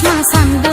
konuşmasan da